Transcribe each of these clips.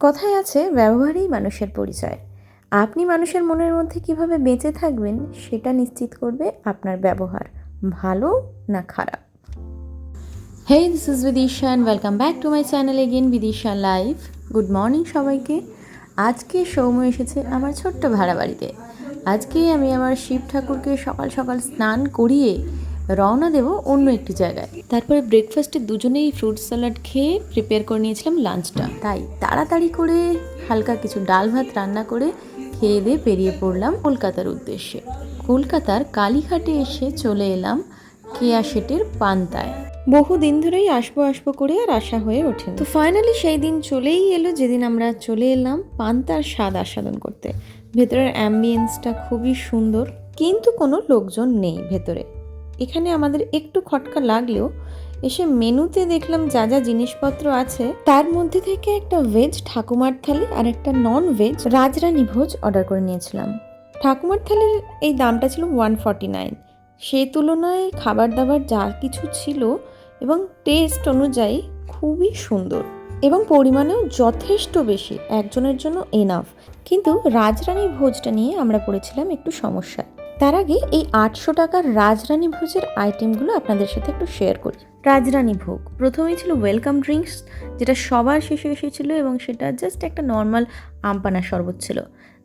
কথায় আছে, ব্যবহারেই মানুষের পরিচয়। আপনি মানুষের মনের মধ্যে কীভাবে বেঁচে থাকবেন, সেটা নিশ্চিত করবে আপনার ব্যবহার, ভালো না খারাপ। Hey this is Bidishan welcome back to my channel again Bidisha live good morning সবাইকে। আজকে সৌম্য এসেছে আমার ছোট্ট ভাড়া বাড়িতে আজকে আমি আমার শিব ঠাকুরকে সকাল সকাল স্নান করিয়ে রওনা দেব অন্য একটি জায়গায়। তারপরে ব্রেকফাস্টে দুজনেই ফ্রুট স্যালাড খেয়ে প্রিপেয়ার করে নিয়েছিলাম লাঞ্চটা তাই তাড়াতাড়ি করে হালকা কিছু ডাল ভাত রান্না করে খেয়ে দিয়ে বেরিয়ে পড়লাম কলকাতার উদ্দেশ্যে। কলকাতার কালীঘাটে এসে চলে এলাম কেয়া শেটের পান্তায়। বহু দিন ধরেই আসব আসব করে আর আশা হয়ে ওঠে তো ফাইনালি সেই দিন চলেই এলো যেদিন আমরা চলে এলাম পান্তার স্বাদ আস্বাদন করতে। ভেতরের অ্যাম্বিয়েন্সটা খুবই সুন্দর কিন্তু কোনো লোকজন নেই ভেতরে। এখানে আমাদের একটু খটকা লাগলেও এসে মেনুতে দেখলাম যা যা জিনিসপত্র আছে, তার মধ্যে থেকে একটা ভেজ ঠাকুমার থালি আর একটা নন ভেজ রাজরানী ভোজ অর্ডার করে নিয়েছিলাম। ঠাকুমার থালির এই দামটা ছিল ওয়ান ফর্টি নাইন সেই তুলনায় খাবার দাবার যা কিছু ছিল এবং টেস্ট অনুযায়ী খুবই সুন্দর এবং পরিমাণেও যথেষ্ট বেশি, একজনের জন্য এনাফ কিন্তু রাজরানী ভোজটা নিয়ে আমরা পড়েছিলাম একটু সমস্যায়। তার আগে এই আটশো টাকার রাজরানী ভোজের আইটেমগুলো আপনাদের সাথে একটু শেয়ার করি। রাজরানী ভোগ, প্রথমেই ছিল ওয়েলকাম ড্রিঙ্কস যেটা সবার শেষে এসেছিল এবং সেটা জাস্ট একটা নর্মাল আমপানা শরবত ছিল।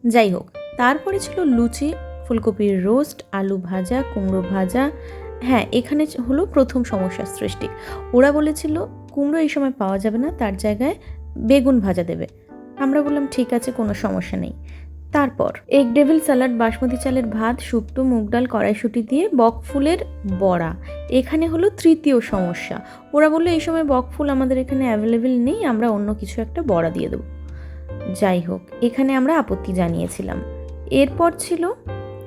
যাই হোক, তারপরে ছিল লুচি, ফুলকপির রোস্ট আলু ভাজা, কুমড়ো ভাজা। হ্যাঁ এখানে হলো প্রথম সমস্যার সৃষ্টি। ওরা বলেছিল, কুমড়ো এই সময় পাওয়া যাবে না, তার জায়গায় বেগুন ভাজা দেবে। আমরা বললাম, ঠিক আছে, কোনো সমস্যা নেই। তারপর এগ ডেভিল স্যালাড, বাসমতি চালের ভাত, শুক্তো, মুগ ডাল, কড়াইশুটি দিয়ে বকফুলের বড়া। এখানে হলো তৃতীয় সমস্যা। ওরা বলল, এই সময় বকফুল আমাদের এখানে অ্যাভেলেবেল নেই, আমরা অন্য কিছু একটা বড়া দিয়ে দেবো। যাই হোক, এখানে আমরা আপত্তি জানিয়েছিলাম। এরপর ছিল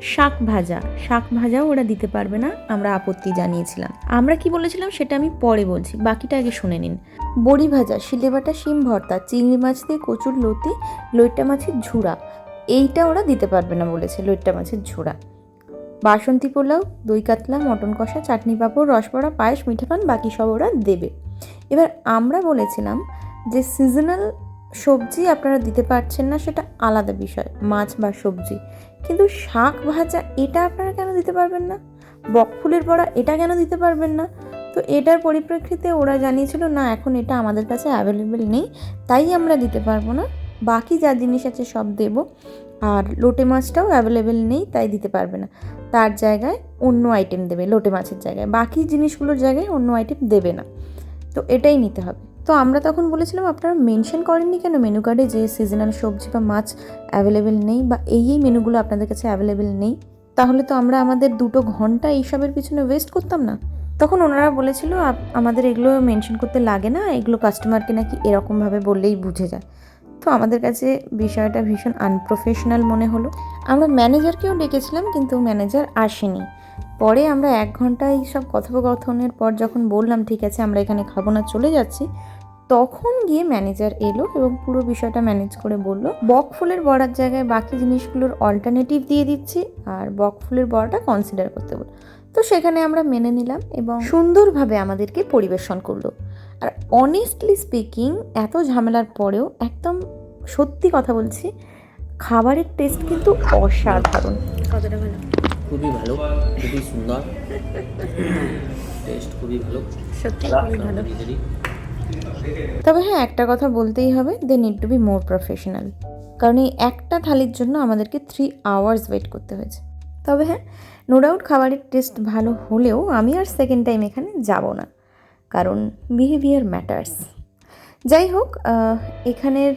শাক ভাজা। শাক ভাজাও ওরা দিতে পারবে না, আমরা আপত্তি জানিয়েছিলাম। আমরা কি বলেছিলাম সেটা আমি পরে বলছি, বাকিটা আগে শুনে নিন। বড়ি ভাজা শিলেবাটা শিম ভর্তা, চিংড়ি মাছ দিয়ে কচুর লতি লইট্টা মাছের ঝুড়া। এইটা ওরা দিতে পারবে না বলেছে লইট্টা মাছের ঝোড়া। বাসন্তী পোলাও, দই কাতলা, মটন কষা, চাটনি পাঁপড় রসবড়া পায়েস, মিঠা পান, বাকি সব ওরা দেবে। এবার আমরা বলেছিলাম যে সিজনাল সবজি আপনারা দিতে পারছেন না সেটা আলাদা বিষয়, মাছ বা সবজি। কিন্তু শাক ভাজা এটা আপনারা কেন দিতে পারবেন না? বকফুলের বড়া এটা কেন দিতে পারবেন না? তো এটার পরিপ্রেক্ষিতে ওরা জানিয়েছিল, না, এখন এটা আমাদের কাছে অ্যাভেলেবেল নেই, তাই আমরা দিতে পারব না। বাকি যা জিনিস আছে সব দেব। আর লোটে মাছটাও অ্যাভেলেবেল নেই, তাই দিতে পারবে না। তার জায়গায় অন্য আইটেম দেবে, লোটে মাছের জায়গায়। বাকি জিনিসগুলোর জায়গায় অন্য আইটেম দেবে না। তো এটাই নিতে হবে। তো আমরা তখন বলেছিলাম, আপনারা মেনশন করেননি কেন? মেনু কার্ডে যে সিজনাল সবজি বা মাছ অ্যাভেলেবেল নেই বা এই এই মেনুগুলো আপনাদের কাছে অ্যাভেলেবেল নেই, তাহলে তো আমরা আমাদের দুটো ঘণ্টা এইসবের পিছনে ওয়েস্ট করতাম না। তখন ওনারা বলেছিল আমাদের এগুলো মেনশন করতে লাগে না, এগুলো কাস্টমারকে নাকি এরকমভাবে বললেই বুঝে যায়। তো আমাদের কাছে বিষয়টা ভীষণ আনপ্রফেশনাল মনে হলো। আমরা ম্যানেজারকেও ডেকেছিলাম, কিন্তু ম্যানেজার আসেনি। পরে আমরা এক ঘণ্টা এই সব কথোপকথনের পর যখন বললাম, ঠিক আছে, আমরা এখানে খাব না, চলে যাচ্ছি, তখন গিয়ে ম্যানেজার এলো এবং পুরো বিষয়টা ম্যানেজ করে বলল, বক ফুলের বড়ার জায়গায় বাকি জিনিসগুলোর অল্টারনেটিভ দিয়ে দিচ্ছি, আর বক ফুলের বড়াটা কনসিডার করতে বল। তো সেখানে আমরা মেনে নিলাম এবং সুন্দরভাবে আমাদেরকে পরিবেশন করল। আর অনেস্টলি স্পিকিং এত ঝামেলার পরেও একদম সত্যি কথা বলছি খাবারের টেস্ট কিন্তু অসাধারণ। কতটা ভালো? খুবই ভালো খুবই সুন্দর। টেস্ট খুবই ভালো। সত্যি খুবই ভালো। তবে হ্যাঁ একটা কথা বলতেই হবে they need to be more professional কারণ এই একটা থালির জন্য আমাদেরকে থ্রি আওয়ার্স ওয়েট করতে হয়েছে। তবে হ্যাঁ নো ডাউট খাবারের টেস্ট ভালো হলেও আমি আর সেকেন্ড টাইম এখানে যাব না। কারণ বিহেভিয়ার ম্যাটার্স যাই হোক এখানের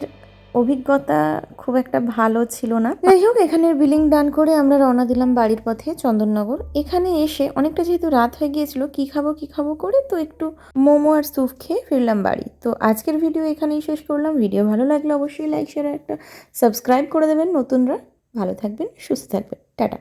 অভিজ্ঞতা খুব একটা ভালো ছিল না। যাই হোক, এখানের বিলিং ডান করে আমরা রওনা দিলাম বাড়ির পথে চন্দননগর। এখানে এসে অনেকটা যেহেতু রাত হয়ে গিয়েছিল, কি খাব কি খাব করে তো একটু মোমো আর স্যুপ খেয়ে ফিরলাম বাড়ি। তো আজকের ভিডিও এখানেই শেষ করলাম। ভিডিও ভালো লাগলে অবশ্যই লাইক শেয়ার একটা সাবস্ক্রাইব করে দেবেন নতুনরা। ভালো থাকবেন, সুস্থ থাকবেন। টাটা।